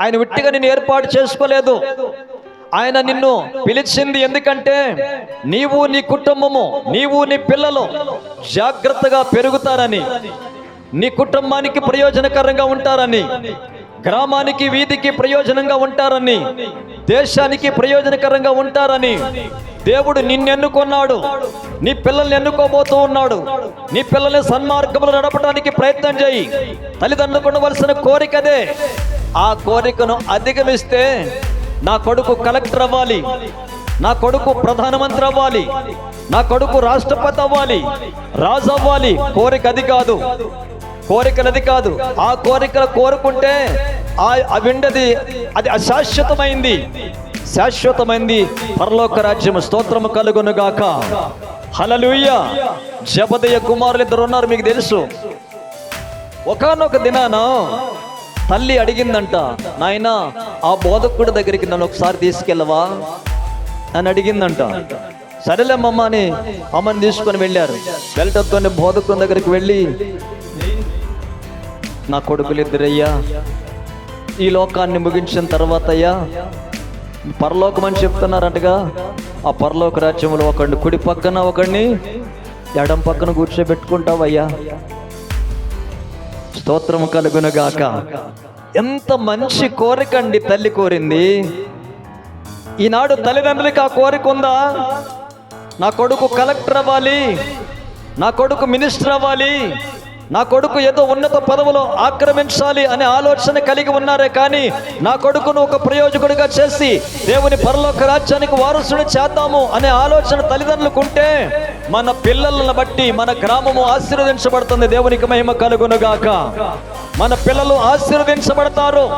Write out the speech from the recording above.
ఆయన విట్టిగా నిన్ను ఏర్పాటు చేసుకోలేదు. ఆయన నిన్ను పిలిచింది ఎందుకంటే నీవు నీ కుటుంబము నీవు నీ పిల్లలు జాగ్రత్తగా పెరుగుతారని నీ కుటుంబానికి ప్రయోజనకరంగా ఉంటారని గ్రామానికి వీధికి ప్రయోజనంగా ఉంటారని దేశానికి ప్రయోజనకరంగా ఉంటారని దేవుడు నిన్నెన్నుకున్నాడు. నీ పిల్లల్ని ఎన్నుకోబోతూ ఉన్నాడు. నీ పిల్లల్ని సన్మార్గంలో నడపడానికి ప్రయత్నం చేయి. తల్లిదండ్రులు ఉండవలసిన కోరికదే ఆ కోరికను అధిగమిస్తే నా కొడుకు కలెక్టర్ అవ్వాలి. నా కొడుకు ప్రధానమంత్రి అవ్వాలి. నా కొడుకు రాష్ట్రపతి అవ్వాలి. రాజు అవ్వాలి. కోరిక అది కాదు. కోరికలది కాదు. ఆ కోరికలు కోరుకుంటే ఆ అవిండది అది అశాశ్వతమైంది. శాశ్వతమైంది. పరలోక రాజ్యము స్తోత్రము కలుగునుగాక హలలుయ్య జపదయ్య కుమారులు ఇద్దరు ఉన్నారు మీకు తెలుసు. ఒకనొక దినాన తల్లి అడిగిందంట నాయన ఆ బోధకుడి దగ్గరికి నన్ను ఒకసారి తీసుకెళ్ళవా? అని అడిగిందంట. సరేలేమ్మమ్మ అని అమ్మని తీసుకొని వెళ్ళారు. వెళ్ళటంతో బోధకుని దగ్గరికి వెళ్ళి నా కొడుకులు ఇద్దరయ్యా ఈ లోకాన్ని ముగించిన తర్వాత అయ్యా పరలోకం అని చెప్తున్నారంటగా ఆ పరలోక రాజ్యంలో ఒకడిని కుడి పక్కన ఒకడిని ఎడం పక్కన కూర్చోబెట్టుకుంటావయ్యా. స్తోత్రము కలుగునుగాక. ఎంత మంచి కోరిక అండి తల్లి కోరింది. ఈనాడు తల్లిదండ్రులకి ఆ కోరిక ఉందా? నా కొడుకు కలెక్టర్ అవ్వాలి నా కొడుకు మినిస్టర్ అవ్వాలి నా కొడుకు ఏదో ఉన్నత పదవులో ఆక్రమించాలి అనే ఆలోచన కలిగి ఉన్నారే కానీ నా కొడుకును ఒక ప్రయోజకుడిగా చేసి దేవుని పరలోక రాజ్యానికి వారసుని చేద్దాము అనే ఆలోచన తల్లిదండ్రులకు ఉంటే మన పిల్లలను బట్టి మన గ్రామము ఆశీర్వదించబడుతుంది. దేవునికి మహిమ కలుగునుగాక. మన పిల్లలు ఆశీర్వదించబడతారు.